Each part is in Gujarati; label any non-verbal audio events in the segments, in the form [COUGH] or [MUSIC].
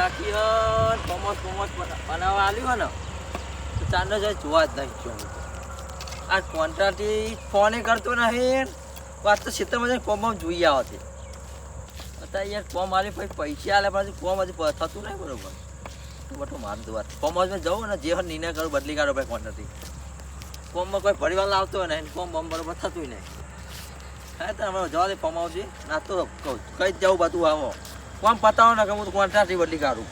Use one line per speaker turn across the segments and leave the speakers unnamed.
રાખી હ કોમોસ કોમોસ બનાવવા આલ્યું હે ને તો ચાંદો જાય જોવા જ નહીં જો આ કોન્ટ્રાક્ટી ફોને કરતો નહીં. વાત તો ક્ષેત્રમાં જઈને કોમ જોઈ આવતી અત્યારે યાર કોમ આવી પછી પૈસા આલે, પાછું કોમ હજી થતું નહીં બરોબર. બટો મારું તો વાત. કોમ હાઉસમાં જવું ને, જે નિર્ણય કરું, બદલી કાઢો ભાઈ કોન્ટ્રાક્ટી કોમમાં કોઈ પરિવાર લાવતો હોય ને કોમ બમ બરોબર થતું નહીં. હા તો અમે જવા દે ફોર્મ આવશે ના તો કહું કઈ જ જવું બધું આવો. કોમ પતાવો ને કે હું કોન્ટ્રાક્ટ બદલી કાઢું.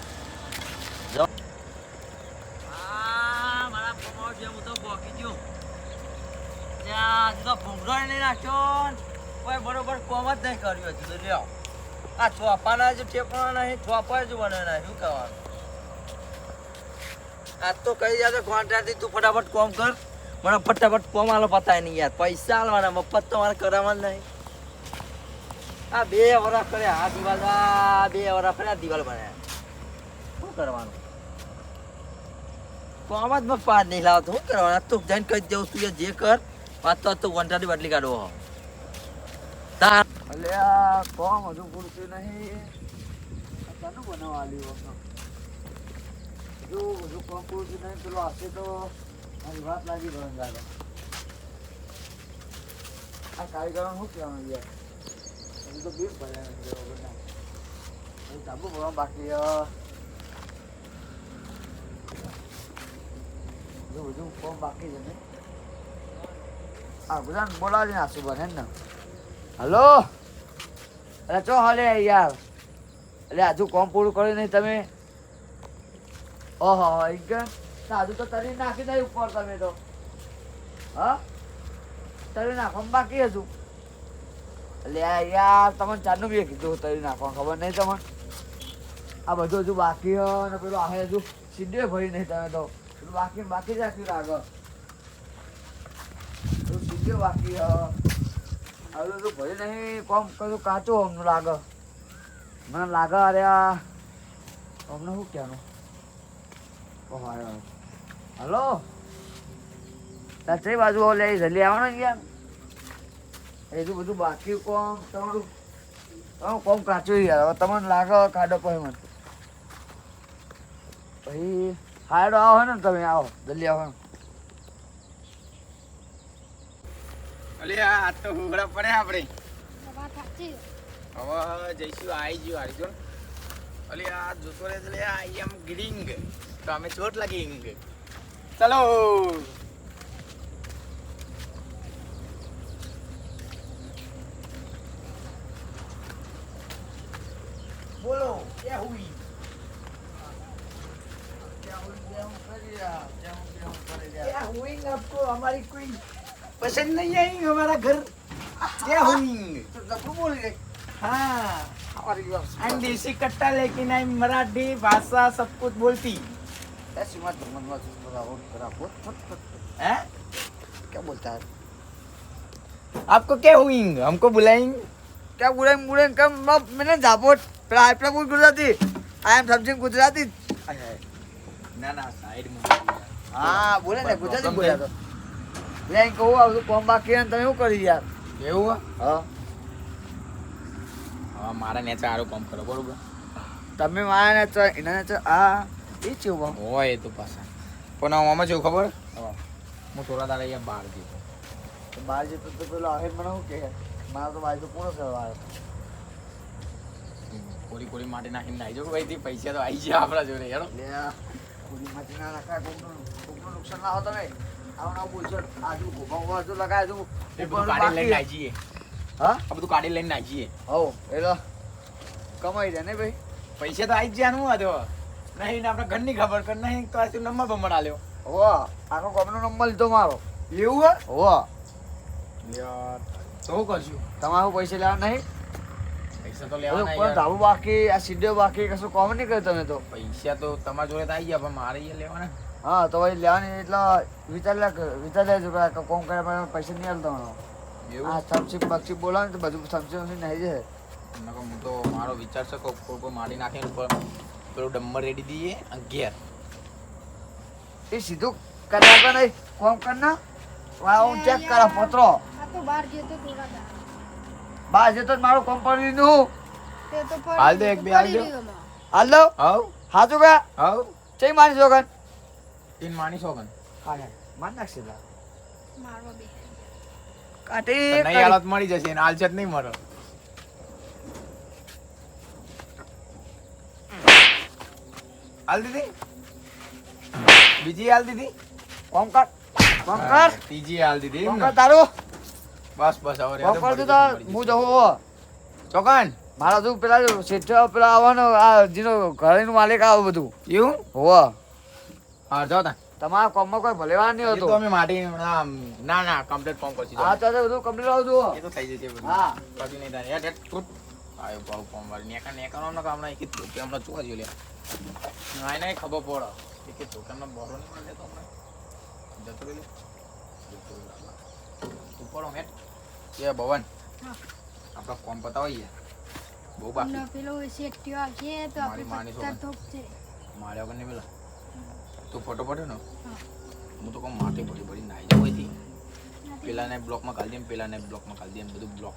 નહીં બરોબર કોમ જ નહીં કર્યું હજુ લ્યો. આ છોપાના જ ઠેકવાના નહીં છોપા જ બનાવવાના શું કહેવાનું? આ તો કઈ જાય કોન્ટ્રાક્ટ તું ફટાફટ કોમ કર. મને ફટાફટ કોમ આલો પતાય નહીં યાર. પૈસા આલવાના, મફત તો મારે કરવાનું નહીં. આ બે વરસ કર્યા. આ દિવાલ, આ બે કર્યા, આ દિવાલ બનાવ્યા શું કરવાનું? કોમ જ મેં પાર નહીં લાવતો. શું કરવાનું? તો જઈને કહી દઉં તું જે કર, વાત તો તું વંટાની બદલી કાઢવો હો તાર.
અલે આ કોમ હજુ પૂરતું નહીં. તને બનાવવા આલ્યું જો હજુ કોમ પૂરતું નહીં, પેલો હશે તો મારી વાત લાગી ગયો આ કારીગરોને શું કહેવાનું યાર? બીક બધા. ધાબુ ભરવા બાકી છે. કોમ બાકી છે ને. આ બધાને બોલાવી ને હલો? અરે ચો હાલે યાર? એટલે આજુ કોમ પૂરું કર્યું નહીં તમે? ઓહો એક હજુ તો તરી નાખી દઈ ઉપર તમે તો. હા? તરી નાખવા બાકી હજુ? આ યાર, તમને ચારનું બી કીધું તરી નાખવાનું, ખબર નહીં તમને? આ બધું હજુ બાકી હ ને પેલું આ હજુ સીધે ભરી નહીં તમે તો. પેલું બાકી બાકી જ રાખ્યું આગળ સીધે બાકી હવે તો ભરી નહીં, કોમ કશું કાચું અમને લાગે. મને લાગે અરે આ, અમને શું કહેવાનું. હલો. તાર બાજુ લે, જલ્દી આવવાનું ને યાર એટલું બધું બાકી કોમ તમારું તમારું કોમ કાચું યાર. હવે તમને લાગે કાઢો પછી મને. પછી હાડો આવો ને તમે આવો. જલ્દી આવો
અલે આ તો હુગડા પડે આપણે હવે જઈશું આવી ગયું આવી જો અલે આ જોતો રહે એટલે આઈ એમ ગ્રીંગ. તો અમે ચોટ લાગીંગ ચલો. पसंद नहीं आई हमारा घर। क्या हाँ। होंगे तो बोल गए हाँ। और देसी कट्टा लेकिन आई मराठी भाषा सब कुछ बोलती। ऐसी तो मत मत मत
क्या बोलता है?
आपको क्या हुई? हमको बुलाएँगे।
क्या बुलाएँगे बुलाएँगे? कम मैंने झापोट प्राय प्राय Gujarati. I am something
Gujarati. ना ना साइड
में हाँ। बोले ना गुजराती बोला तो। એમ કહું આ કોમ બાકી છે ને તમે શું કરી યાર?
એવું
હા.
હા મારા ને સારું કોમ કરો બરોબર?
તમે મારા ને તો એના ને આ એ ઊભા
હોય એ તો પાછા. પણ આમાં જેવું ખબર?
હું.
થોડા દાડા અહીંયા બહાર ગયો.
તો બહાર જતો તો પેલો આવે મને શું કે મારો તો બાજુ પૂરો કરવા આવ્યો
કોરી કોરી માટે નાખીને આવી જાવ ભાઈ પૈસા તો આવી જાય આપણા જોડે યાર
કોરી માટે ના નખાય કોકનું નુકસાન ના હો તમે. હા? હો કમાઈ દે ને ભાઈ.
પૈસા તો આવી જ નું હતો નહીં આપણે ઘરની ખબર કર નહીં તો આ નંબર બમણ આલ્યો?
હો આખો કોમનો નંબર લીધો મારો.
એવું
હો
યાર તો કરશું
તમારું પૈસા લેવા નહીં?
પૈસા તો લેવાના યાર.
ધાબુ બાકી આ સીડીઓ બાકી કશું કોમ નહીં કર્યું તમે તો.
પૈસા તો તમારા જોડે તો આવી ગયા પણ મારે લેવાના.
હા તો ભાઈ લેવાની એટલે વિચાર લે વિચાર લેજો કે કોમ કર્યા પૈસા નહીં હાલતો મને.
એવું?
આ સમસી બક્ષી બોલાવે તો બધું સમસી સમસી નહીં
નકર હું તો મારો વિચાર છે કે કોઈ કોઈ મારી નાખે ઉપર પેલું ડમ્બર રેડી દઈએ અગિયાર
એ સીધું કર્યા કે નહીં કોમ કરના વાહ હું ચેક કરા પત્રો.
આ બહાર જતો
મારું કંપની નું
હાલ દે એક બે
તો
હાલ દે.
હાલો?
હાવ
હાચું કે?
હવ
ચઈ મારી છોકન
તીન માની સોગન
હા ને માર નાખશે લા.
મારવા બે.
કાટે
નહીં હાલત મળી જશે એને આલચત નહીં મળે હાલ દીધી? બીજી હાલ દીધી?
ઓમકાર કર. કોમ
ત્રીજી હાલ દીધી એમ
કોમ
ને?
કર તારું.
બસ બસ હવે
કોમ તું તો હું જવું હો
ચોકન?
મારા તું પેલા જો શેઠ પેલા આવવાનો આ જેનો ઘરેનું માલિક આવે બધું.
એવું?
હોવ.
હા જાઓ તા
તમારા કોમમાં કોઈ ભલેવાર નહીં
એ અમે માટી ના ના ના કમ્પ્લીટ કોમ કરશું
તો બધું કમ્પ્લીટ આવતું
એ તો થઈ જશે બધું.
હા.
કદી નહીં થાય. યાર હેડ, આયો ભાવ કોમ વાળી નેકા નેકા નો કામ ના એક જ હમણાં જોવા જોઈએ લ્યા ના એને ખબર પડે. કે જ ધોકે હમણાં બોરો નહીં મળે તો હમણાં. જતો લે. લે. તું પડો હેડ. એ ભવન
હા.
આપડે કોમ પતાવીએ બહુ બાકી.
પેલો શેઠિયો આવશે તો આપણે
છોકરી.
પથ્થર ઠોકશે
મારે વગર નહીં પેલા. તું ફોટો પડ્યો ને
હા.
હું તો કહું માટી પડી પડી નાઈ જવું અહીંથી પેલાને બ્લોકમાં કાઢી દે ને પેલાને બ્લોકમાં કાઢી દે ને બધું બ્લોક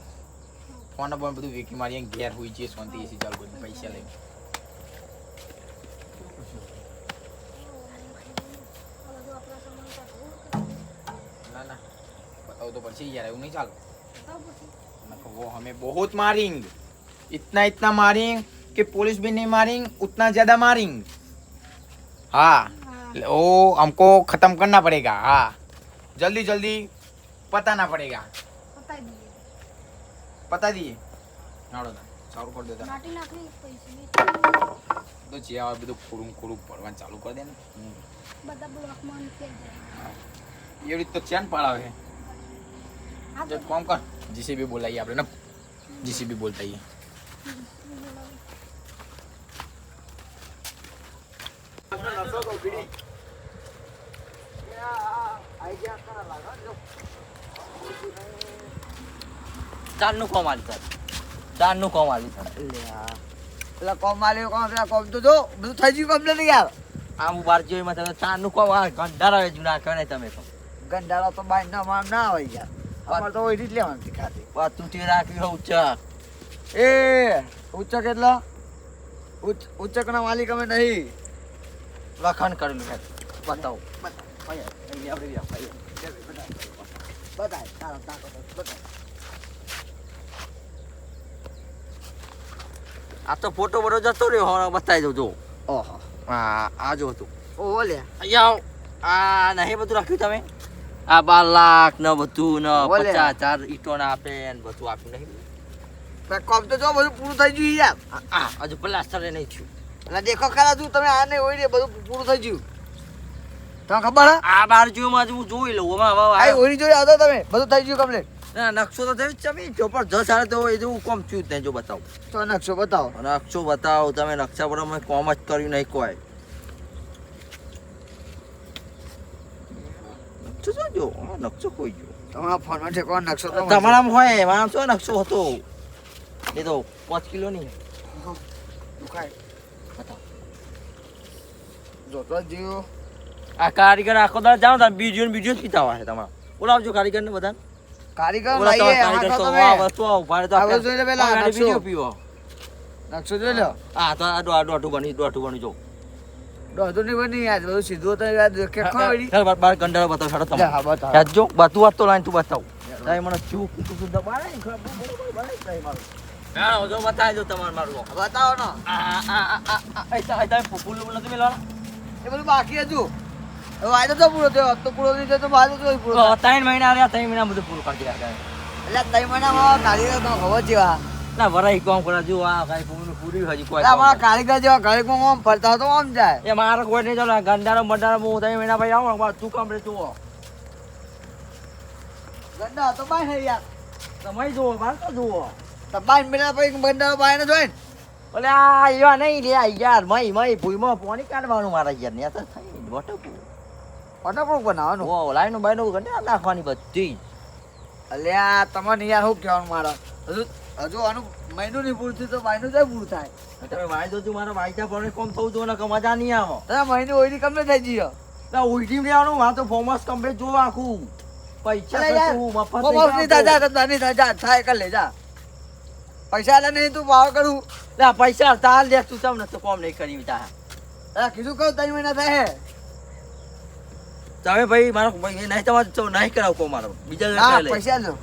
ફોન પણ બધું વેકી મારી અહીં ઘેર હોઈ છે શાંતિ એસી ચાલુ કરીને પૈસા લઈ ના ના बताओ तो પડશે યાર એવું નહીં ચાલો मैं वो हमें बहुत मारेंगे इतना इतना मारेंगे कि पुलिस भी नहीं मारेंगे उतना ज्यादा मारेंगे हाँ
હા
वो हमको खत्म करना पड़ेगा हाँ जल्दी जल्दी पताना पड़ेगा
પતાઈ દઈએ
पता दिए હાલો તાર, ચાલુ કરી દેતા
માટી નાખી પૈસા
તો જે આવે બધું ખોડું ખોડું પડવાનું ચાલુ કરી દે ને હમ.
બધા બ્લોકમાં નીકળી જાય
એવી રીતે તો ચેન પાડાવે
હા
એક કામ કર જીસીબી બોલાવીએ આપણે ને જીસીબી બોલતા આવીએ
ચારનું કોમ આલી સર ચારનું કોમ આલી સર
લ્યા. કોમ માલિક કોમ પેલા કોમ તો જો બધું થઈ ગયું કમ્પ્લીટ યાર
આમ બાર જોઈ માં તમે ચારનું કોમ આ તમે તો.
બાઈ ના માર ના આવે યાર. અમારે તો ઓઈડી જ લેવાની ખાતી
વાત તૂટી રાખી હોઉં ચક
એ ઉચ્ચક કેટલા ઉચ્ચક ઉચ્ચકના માલિક અમે નહીં.
લખણ કરેલું છે બતાવો. આ તો ફોટો બરો જતો રહ્યો હવે બતાવી દઉં જો.
ઓહો.
હા આ જો હતું.
ઓહો લે
અહીંયા આવો. આ નહીં બધું રાખ્યું તમે? આ બાર લાખ ને બધું ને. પચાસ હજાર ઈટો ના આપે ને બધું આપ્યું નહીં?
કામ તો જો બધું પૂરું થઈ ગયું યાર.
હજુ પ્લાસ્ટર નહીં થયું.
એટલે દેખો ખરા તું તમે આને ઓઈડી બધું પૂરું થઈ ગયું. તમને ખબર હે?
આ બાર જોયું માં હું જોઈ લઉં એમાં હવે
આ ઓઈડી જોઈ આવતા તમે બધું થઈ ગયું કમ્પ્લીટ
ના નકશો તો થયો ચમી જો પણ જસ હારે તો એ હું કોમ થયું જ જો બતાવો.
તો નકશો બતાવો.
નકશો બતાવો તમે નકશા પર અમે કોમ જ કર્યું નહીં કોઈ. નકશો શું જો નકશો કોઈ ગયો.
તમારા ફોનમાં નકશો
તમારામાં હોય મારા શું નકશો હતો? એ તો પાંચ કિલો નહીં
દુખાય. જોતો જ
આ કારીગર આખો દાડો જાઓ તમે બીજું ને બીજું પીતા હોય તમારા. બોલાવજો કારીગર ને બધા
કારીગર આખો
કારીગર તો વાહ, વસ્તુ આવું ભાડે તો
આ જોઈ લે પહેલા,
પગાડી પીવો.
નકશો જોઈ લો
આ તો આ દોઢ દોઢું બની દોઢું બની જો.
દોઢું નહીં બની યાર બધું સીધું તો યાર દેખે ખો
ચાલ બાર ગંડાળો બતાવો છોડો તમે
હા, બતાવો.
યાદ જો બધું વાત તો લાઈન તું બતાવ. તારે મને ચૂક તું? દબાડે ખબર બરોબર બને જ મારું. હા જો બતાવી દો તમારે મારું
બતાવો ને.
તમે ફૂલ નથી મેળવાના
એ બધું બાકી હજુ. વાયદો તો પૂરો થયો તો પૂરો નહીં થયો તો વાયદો તો પૂરો
ત્રણ મહિના રહ્યા ત્રણ મહિના બધું પૂરું કરી નાખે
એટલે ત્રણ મહિનામાં કારીગર તો ખબર
ના વરાઈ કોમ કરે જો આ કાંઈ પૂરું પૂરી હજી કોઈ
અમારા કારીગર જેવા આમ ફરતા હતો આમ જાય.
એ મારા કોઈ નહીં ચાલો ગંડારો મંડારો હું ત્રણ મહિના પછી આવું ને તું કામ રે જુઓ.
ગંડા તો બાય યાર
તમે જુઓ મારે તો જુઓ.
તો બાય મિલા પછી ગંડા બાય જોઈ
ઓલે આ એવા નહીં લે યાર મય મય ભૂઈમાં પાણી કાઢવાનું મારા યાર ને તો થઈ વટકું
વોટરપ્રૂફ બનાવવાનું.
ઓ લાઈનો બાઈનો ઘંટા નાખવાની બધી.
અલ્યા તમને યાર શું કહેવાનું મારા? હજુ હજુ આનું મહિનું નહીં પૂરું થયું તો મહિનું જાય પૂરું થાય.
તમે તમે વાયદો છું મારા વાયદા પર કોમ થવું જોઈએ ને મજા નહીં આવે.
તમે મહિનું ઓઈડી થઈ ગયો
ના ઉલટી લેવાનું મારે તો ફોર્મસ કમ્પ્લીટ જોવું આખું. પૈસા મફત નહીં
થાય જા, થાય કર લે જા. પૈસા લે નહીં તું પાવ કરું.
લા, પૈસા તાર દે તું તમને તો કોમ નહીં કરી તા
કીધું કહું ત્રણ મહિના થાય
તમે ભાઈ મારો ભાઈ નહીં તમારે તો નહીં કરાવ કો મારો. બીજા
હા
લે.
પૈસા લો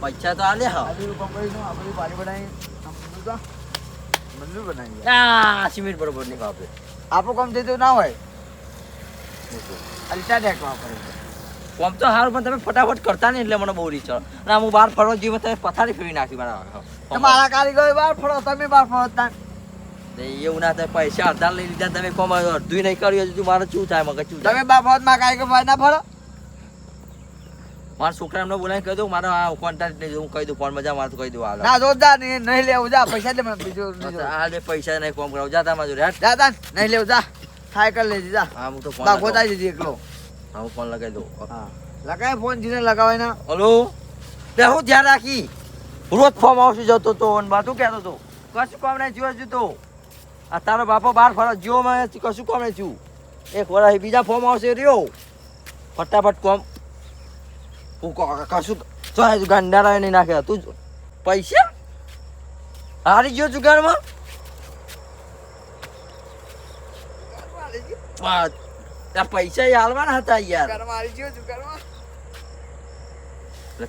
પૈસા તો આલે હા.
આજુ કંપનીનું આ બધું પાણી બનાવી. મંદિર બનાવી
આ સિમેન્ટ બરોબર નહીં વાપરે.
આપણું કામ દેતો ના હોય. અલ્ટા વાપરે
કોમ તો સારું પણ તમે ફટાફટ કરતા નહીં એટલે મને બહુ રીચ અને હું બહાર ફરવા જીવન તમે પથારી ફેરવી નાખી મારા
તમારા કારીગર બાર ફળો તમે તા
ને એવું ના થાય પૈસા અડધા લઈ લીધા તમે કોમ અડધું નહીં કર્યું હજુ મારે શું થાય મગજ શું
તમે
થાય?
બાર ફળો માં કારીગર બાર ના ફરો.
મારા છોકરા એમને બોલાવી કહી દઉં મારો આ કોન્ટ્રાક્ટ નહીં હું કહી દઉં ફોન મજા મારે કહી દઉં હાલ.
ના જોરદાર નહીં નહીં લેવું જા પૈસા દે મને બીજું નહીં જોવું.
પૈસા નહીં કોમ કરાવ. જા તમારા
જા તા નહીં લેવું જા. સાયકલ લેજે જા
હા હું તો ફોન
ગોતાઈ દીધી એકલો.
હા હું ફોન લગાવી દઉં.
હા. લગાય ફોન જીને લગાવાય ના.
હલો? તે હું ધ્યાન રાખી. રોજ ફોર્મ હાઉસ જતો હતો અને બાતું કહેતો હતો કશું કામ નહીં થયું હજુ તો. આ તારો બાપો બહાર ફરવા જીવો માં કશું કામ નહીં થયું. એક વર્ષ બીજા ફોર્મ હાઉસ રહ્યો. ફટાફટ કોમ. કશું તો ગંડારા નહીં નાખે. તું પૈસા? હારી ગયો જુગારમાં? પૈસા હાલવાના હતા યાર.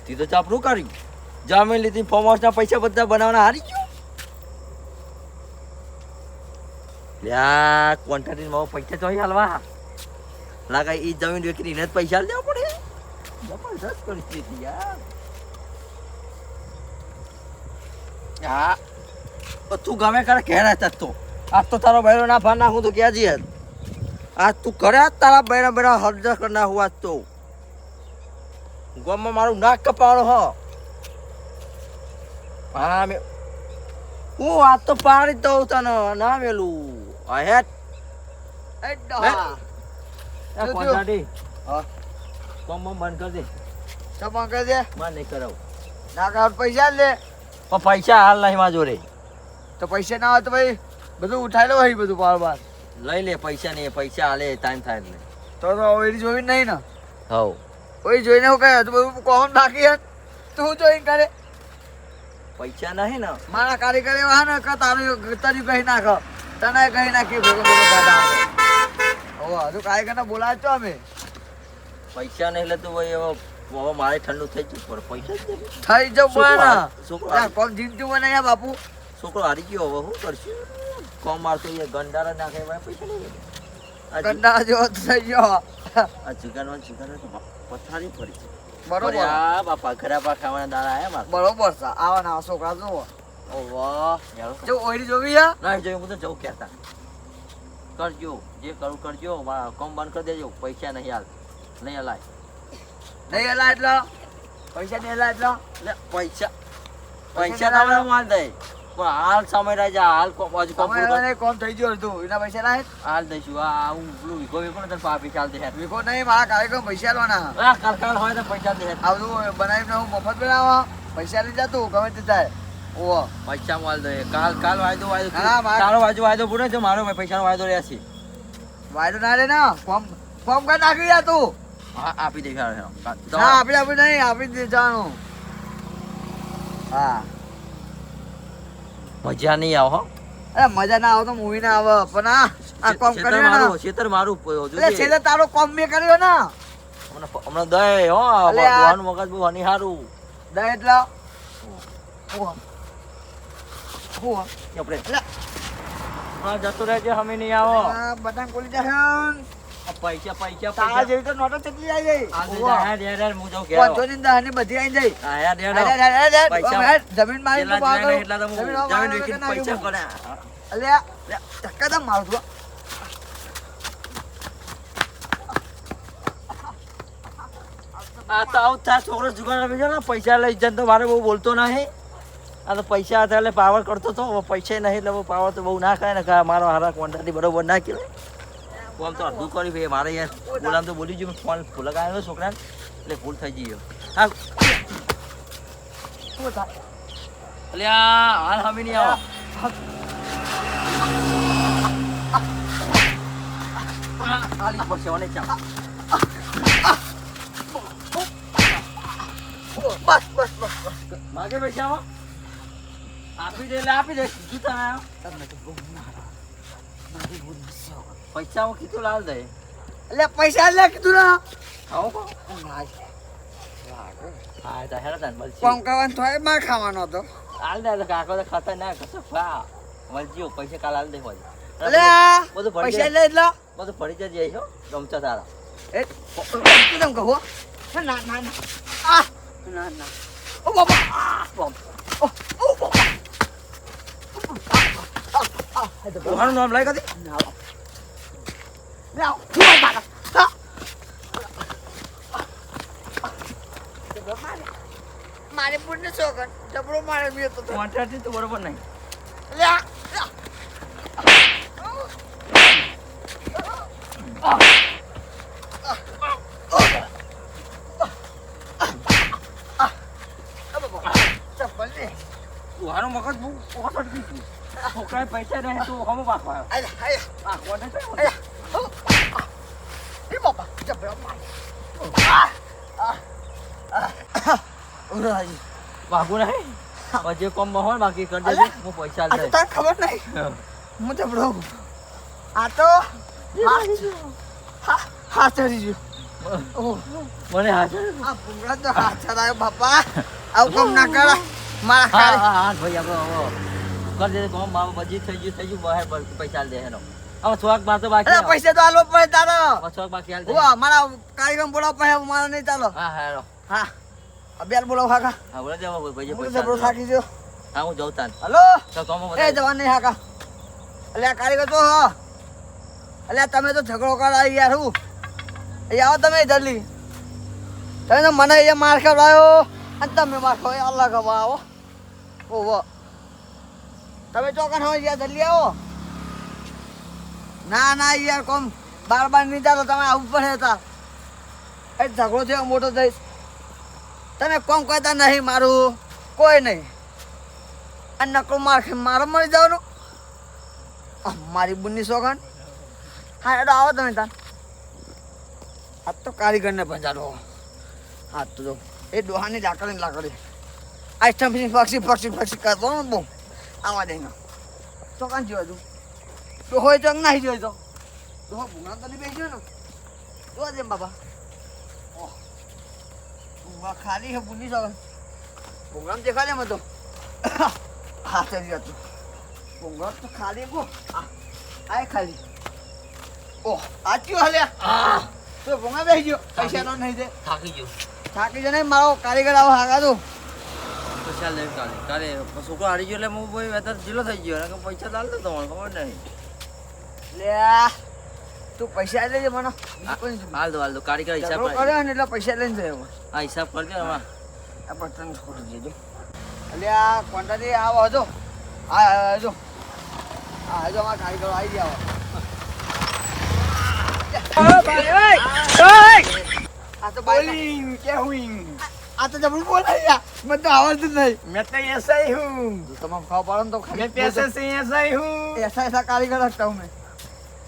તી તો ચાપરું કર્યું. જમીન લીધી ફોર્મ હાઉસના પૈસા બધા બનાવવાના, હારી ગયો. લ્યા ક્વોન્ટિટી માં પૈસા અહીં હાલવા. લાગે એ જમીન વેચીને એને પૈસા લેવા પડે. જબરદસ્ત પરિસ્થિતિ યાર. હા તું ગમે કરે ઘેર હતા તો. આજ તો તારો ભાઈ ના ભાર નાખું તો ક્યાં જઈએ? આજ તું કરે તારા બૈરા બૈરા હરજ કરી નાખું આજ તો. ગામમાં મારું નાક કપાવાનો હ. હા મે હું આજ તો પાડી દઉં તને ના મેલું હેટ
થયું?
કોન્ટ્રાટી
હા.
કોમ બંધ કરી દે.
તો મંગે દે.
માં નહીં કરાવ.
ના કર પૈસા લે.
પણ પૈસા હાલ નહીં માં જોડે
તો પૈસા ના હોય તો ભાઈ બધું ઉઠાઈ લો બધું બાર બાર.
લઈ લે પૈસા નહીં પૈસા હાલે ટાઈમ થાય એટલે.
તો તો ઓઈડી જોઈ નહીં ને?
હવ.
ઓઈ જોઈને હું કહે તો બધું કોમ બાકી હે? તું જોઈને કરે.
પૈસા નહીં ને.
મારા કારીગર એવા ને કે તારું તરી કહી નાખ તને કહી નાખી ભેગો ભેગો કાઢા ઓ હજુ કારીગર ને બોલાવ છો અમે?
પૈસા નહીં લેતું ભાઈ એવો હવે મારે ઠંડુ થઈ જવું પણ પૈસા
થઈ જવું પણ
છોકરો
કોમ જીમતું મને યા બાપુ?
છોકરો હારી ગયો હવે શું કરશું? કોમ મારતો એ ગંડારા નાખે એમાં પૈસા નહીં
કંટાળા જેવો થઈ ગયો.
આ જુગારમાં તો પથારી ફરી છે
બરોબર.
આ બાપા ઘરાપા ખાવાના દાડા આયા માર.
બરોબર છે. આવા ના છોકરા જોવો
ઓ
જો ઓઈડી જોવી હે
નહીં જોયું હું તો જવું કહેતા કરજો જે કરું કરજો. મારા કોમ બંધ કરી દેજો. પૈસા નહીં હાલ. નહીં હલાય.
નહીં હલાય એટલે? પૈસા નહીં એલા એટલો?
પૈસા. પૈસા તો માલ દે. પણ હાલ સમય રાજા હાલ હજુ કોમ પૂરું
કોમ થઈ ગયો હતું. એના પૈસા ના
હાલ દઈશું. આ હું પેલું વિકો ને તને પાપી ચાલ દે.
વિકો નહીં મારા કારીગર પૈસા લેવાના
આ કાલ હોય તો પૈસા દે હેર.
આ બધું બનાવીને હું મફત બનાવવા. પૈસા લઈ જતું ગમે તે થાય. ઓ
પૈસા માલ દે કાલ કાલ વાયદો વાયદો તારો વાયદો વાયદો પૂરો છે મારો પૈસાનો વાયદો રહેશે
વાયદો ના રે ને ફોર્મ ફોર્મ કરી નાખી જા તું.
હા આપી દે
હા આપી આપી નહીં આપી દે જવાનું. હા.
મજા નહીં આવો
અરે મજા ના આવે તો મૂવી ના આવે પણ આ કોમ કર્યો ને
મારું ખેતર મારું
એટલે. છેલ્લે તારો કોમ મેં કર્યો ને.
હમણાં દય હો. ભગવાન મગજ બહુ હારું
દય એટલે? હો હો
આપણે જતો રહેજે હમે નહીં આવો.
ખોલી જાય
આ પૈસા પૈસા
તારા જેવી તો નોટો ચટલી આવી જાય
આ દે હું.
પાંચસો ની બધી આવી
હા. પૈસા-
જમીન મારી
ને
કરું.
એટલા તો
જમીન
પૈસા
દઉં. અલ્યા, ધક્કા તો મારું છું.
આ તો આવું થાય છોકરો જુગાડ રમી ને પૈસા લઈ જાય તો મારે બહુ બોલતો નહીં આ તો પૈસા હતા એટલે પાવર કરતો હતો પૈસા નહીં એટલે પાવર તો બહુ ના ખાય ને મારો હારા કોન્ટ્રાક્ટ બરોબર ના કહેવાય આમ તો અડધું કર્યું ભાઈ મારે યાર બોલામ તો બોલી ગયું. ફોન લગાવ્યો છોકરાને. એટલે ભૂલ થઈ ગયો હા આ, હાલ હમી નહીં આવો. હાલી પડશે મને આપી દે આપી દે. તમે
તમને.
પૈસા હું કીધું લાલ દે.
એટલે પૈસા લે કીધું ને
આવો.
લાગે.
હા તો હેડો તાન મળશે.
કોમ કરવાનું થોય માર ખાવાનો હતો.
હાલ દે તો કાકો તો ખાતા ના કશો ખા મળજો પૈસા કાલ હાલ દે હોય.
એટલે
બધું
પૈસા લે એટલે.
બધું ફરી જજે છો તારા.
એ કેમ કહો ના ના ના. આ ના ના. ઓ બાબા આ બાબા ઓ ઓ બાબા આ, આ, આ, આ,
નામ લઈ કદી
ના ના ફૂલ બાબા આ. મારે પૂર્ણ છોકર જબરો મારે બી તો
કોન્ટ્રાક્ટ તો બરોબર નહીં.
આ, આ. લે
ઓહાનું મગજ બહુ ઓછળ ગયું છોકરાએ પૈસા નહીં તો હમ પાછો આવ્યો. આ કોને છે?
બાપા જબરો મારે ઉરાજી
વાગુ નહીં? પછી કોમ હોય બાકી કરી દેજે હું પૈસા આલ
તો
દે
તને ખબર નહીં. હું. જબરો આ તો હા. હાથ ચડી ગયો.
મને હાજર
આ ભૂંગળા તો હાથ ચડાયો બાપા. આવું કામ ના કરા. મારા
હા હા હા ભાઈ આપણે હવે કરી દે કોમ બાબા બજી થઈ ગયું થઈ ગયું બહાર પર પૈસા આલ દે એનો. હવે થોડાક બાર તો બાકી
પૈસા તો આલવો પડે તારો.
થોડાક બાકી આલ દે.
હું મારા કારીગર બોલાવ પછી મારા નહીં ચાલો.
હા હા
હા. અભ્યાલ બોલાવ હાકા.
હા બોલે દેવા ભાઈ પૈસા બોલો
થાકી જો
હા હું જઉં તાન.
હલો?
તો કોમ
એ જવાન નહીં હાકા. અલ્યા કારીગર તો હા. અલ્યા તમે તો ઝઘડો કરા યાર હું અહીં આવો તમે જલ્દી. તમે તો મને અહીંયા માર ખવડાયો અને તમે માર ખવડાયો અલગ હવા આવો. ઓહો. તમે ચોકન હોય યાર જલ્દી આવો. ના ના યાર કોમ બાર બાર નહીં ચાલો તમે આવું પડે હતા. એ ઝઘડો છે મોટો થઈશ. તમે કોમ કહેતા નહીં મારું. કોઈ નહીં. અને નકરું માર મારે મળી જવાનું. મારી બુનની સોગન. હા એડો આવો તમે તાર આ તો કારીગરને ભજાડો હા, તો જો. એ ડોહાની લાકડી લાકડી. આ સ્ટમ્પી પક્ષી પક્ષી પક્ષી કરતો બહુ. આવા તો કાં જોયો તું. ડોહો તો નહીં જોયો તો. તો ભૂંગા તો નહીં બેસ્યો ને. જોવા દે બાબા ઓહ. ભૂંગા ખાલી છે બુનની સોગન ભૂંગા દેખાડે મેં તો. હા ચડી હતું ભૂંગા તો ખાલી ગો આ ખાલી. ઓહ આચ્યું હાલ્યા. તો ભૂંગા બેસી ગયો. પૈસા નો નહીં દે.
થાકી ગયો.
થાકી જાય ને મારો કારીગર આવો હાગા તું
પૈસા લે કાલે. કાલે છોકરો હારી ગયો એટલે હું ભાઈ વેતર જીલો થઈ ગયો. પૈસા દાલ દે તમારે ખબર નહીં.
લે તું પૈસા લેજે મને.
હાલ દો હાલ દો કારીગર હિસાબ કરે.
ને એટલે પૈસા લઈને જાય
હા હિસાબ કરજો હવે
આ બટન ખોટી દેજો. એટલે આ કોન્ટ્રાક્ટ આવો હજો હા હજો હા હજો અમારા કારીગર આવી ગયા આ તો જબરું બોલાયા તો આવડતું નહીં.
મેં તો એસઆઈ હું.
તમામ ખાવા પાડો તો
મેં પૈસે એસઆઈ
હું.
એસઆઈ
એસા કારીગર હતા
મેં.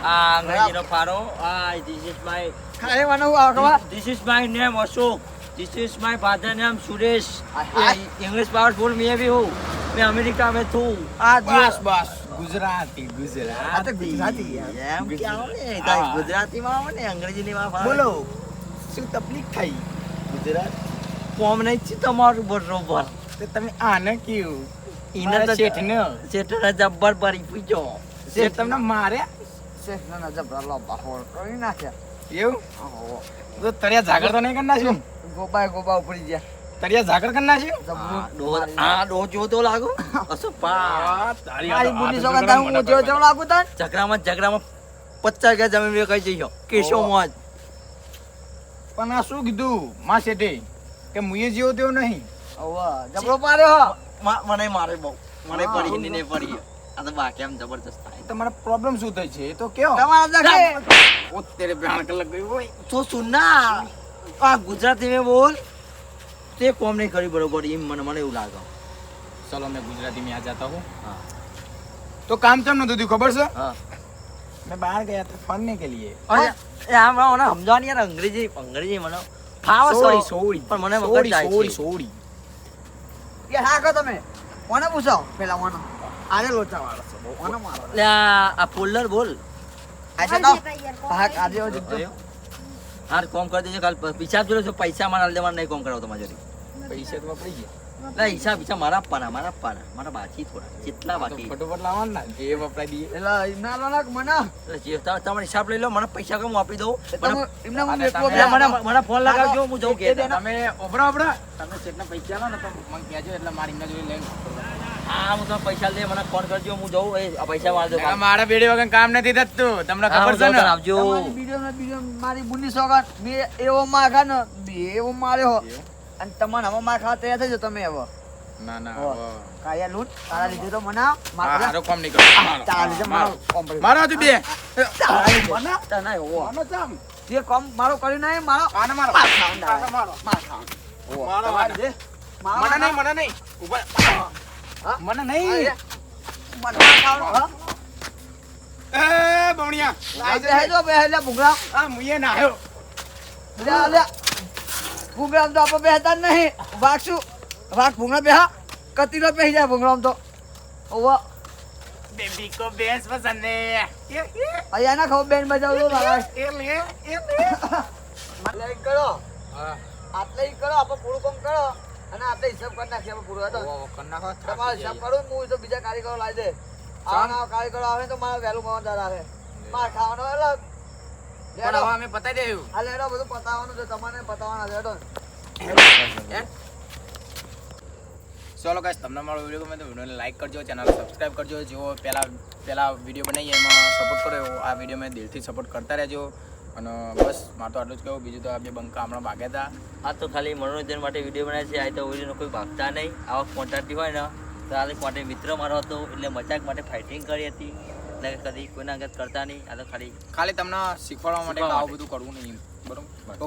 is
my name in ખબર નહીં
Ah, અંગ્રેજીનો ફારો. Ah, this is my
ખાલી મને હું આવડવા
this is my name Ashok. This is my father name Suresh.
Ah,
ये इंग्लिश पावरफुल मैं भी हूँ मैं अमेरिका में थू
આ
બસ બસ ગુજરાતી
આ તો
ગુજરાતી
ગુજરાતી યાર
એમ કે આવો ને
હા.
તારી ગુજરાતીમાં આવો ને અંગ્રેજીની માં ફાવે.
બોલો શું તકલીફ થઈ ગુજરાત
કોમ નહીં છે તમારું બરોબર
તો તમે આને કેવું
ઈને તો
શેઠને
શેઠને જબ્બર પડી પૂછો
શેઠ તમને માર્યા
શેઠ ના ના જબરા લો કરી નાખ્યા
એવું? તો તળિયા ઝાકળ તો નહીં કરી નાખ્યું?
ગોબાય ગોબા ઉપડી ગયા.
તળિયા ઝાકળ કરી નાખ્યું?
આ ડો-
મારી.
આ લાગો. અસો પા
તારી
મારી
આ
બુની
તો
સોગંદ
ઝઘડા
હું જો જો લાગુ તન?
ઝઘડામાં ઝઘડામાં પચાસ ગયા જમીન વેચાઈ જઈયો કેશો. મોજ.
પણ આ શું કીધું? મા શેઠે કે મુએ જેવો તેવો નહીં.
ઓવા જબરો પાડ્યો
મ- મને મારે બહુ. મને. પડી ને પડી તો કામ
કેમ નતું થયું ખબર છે? મેં બહાર ગયા ફરને કે લીએ
અરે આ અંગ્રેજી અંગ્રેજી મને ફાવ પણ મને મગજ જાય
હા કહો તમે. કોને પૂછો? પેલા આજે લોચા વાળો છે બહુ. મારો
આ પોલર બોલ.
આજે તો
કઈ
આજે?
હાર કોમ કરી દેજો કાલ હિસાબ જોડે છો પૈસા મારા હાલ નહીં કોમ કરાવો તમારે જોડે.
પૈસા તો પડી ગયા.
એટલે હિસાબ હિસાબ મારા આપવાના મારા આપવાના મારા બાકી થોડા જેટલા બાકી.
ફટોફટ લાવવાના જે વપરાય દઈએ
એટલે એમના લો મને.
જે તમે હિસાબ લઈ લો મને પૈસા કેમ આપી દઉં? મને ફોન લગાવજો હું જઉં કે
તમે ઓબરા ઓબરા તમે જેટલા પૈસા લો ને તો મને કહેજો એટલે મારી લઈને
હા હું તમે પૈસા લે મને ફોન કરજો હું જઉં એ આ પૈસા
ના, મારા બેડી વગર કામ નથી થતું તમને ખબર છે ને
આવજો
બીજો ને બીજો મારી બુની સોગન મેં એવો માખા ને બે એવો માર્યો? અને તમારે હવે માર ખાવા તૈયાર થઈ જાઓ તમે હવે
ના ના.
કાયા લૂંટ તારા લીધે તો મને મારો
કામ નહીં કરો. મારો,
તારા લીધે
મારો.
મારો કોમ.
મારો હજુ બે
તારા લીધે. તારા ના એવો.
આનો ચમ.
જે કોમ મારો કર્યું નહીં મારો
આને મારો.
મારો મારો
મારો
મારો
મારો.
મારો મારો મારો
મારો,
મારો
મારો.
મારો મારો
મારો મારો
મારો.
મને નહીં.
હા?
મને
ખાવાનું. હા?
એ બમણિયા
આ બેહી બે બેહી ભૂગરા
આ મુયે નાહ્યો
લે, લે. ભૂગરા તો આપણે બેહતા નહીં. વાઘ શું ભૂગરા બેહા. કતીરો બેહી જાય ભૂગરા તો. ઓવા.
બેબી કો બેસ પસંદ હે
ના ખબર બેન બજાવ તો લાગે
એ લે એ લે [LAUGHS]
આટલે કરો.
હા.
આટલે ઈ કરો આપણે પૂરું કામ કરો. અને આપણે હિસાબ કરી નાખીએ આપણે પૂરો હતો
ઓ નાખો
તમારો હિસાબ કરો હું તો બીજા કારીગરો લાવી દે. આવા કારીગરો આવે તો મારે વહેલું કામ દાદા આવે મારે ખાવાનો અલગ
પણ હવે અમે પતાઈ દેવું
આ લેડો બધું પતાવવાનું છે તમારે પતાવવાના છે.
ચલો ગાઈસ તમને મારો વીડિયો ગમે તો વિડીયોને લાઈક કરજો ચેનલ સબસ્ક્રાઇબ કરજો. જેવો પહેલાં પહેલાં વીડિયો બનાવીએ એમાં સપોર્ટ કરો આ વીડિયો મેં દિલથી સપોર્ટ કરતા રહેજો. અને બસ મારે તો આટલું જ કહેવું. બીજું તો આ બે બંકા હમણાં ભાગ્યા હતા.
આ તો ખાલી મનોરંજન માટે વીડિયો બનાવે છે. આ તો ઓરિજિનલ કોઈ ભાગતા નહીં. આવા કોન્ટ્રાક્ટી હોય ને તો આ માટે મિત્ર મારો હતો. એટલે મજાક માટે ફાઇટિંગ કરી હતી. એટલે કદી કોઈના આગળ કરતા નહીં. આ તો ખાલી
ખાલી તમને શીખવાડવા માટે આવું બધું કરવું નહીં બરોબર?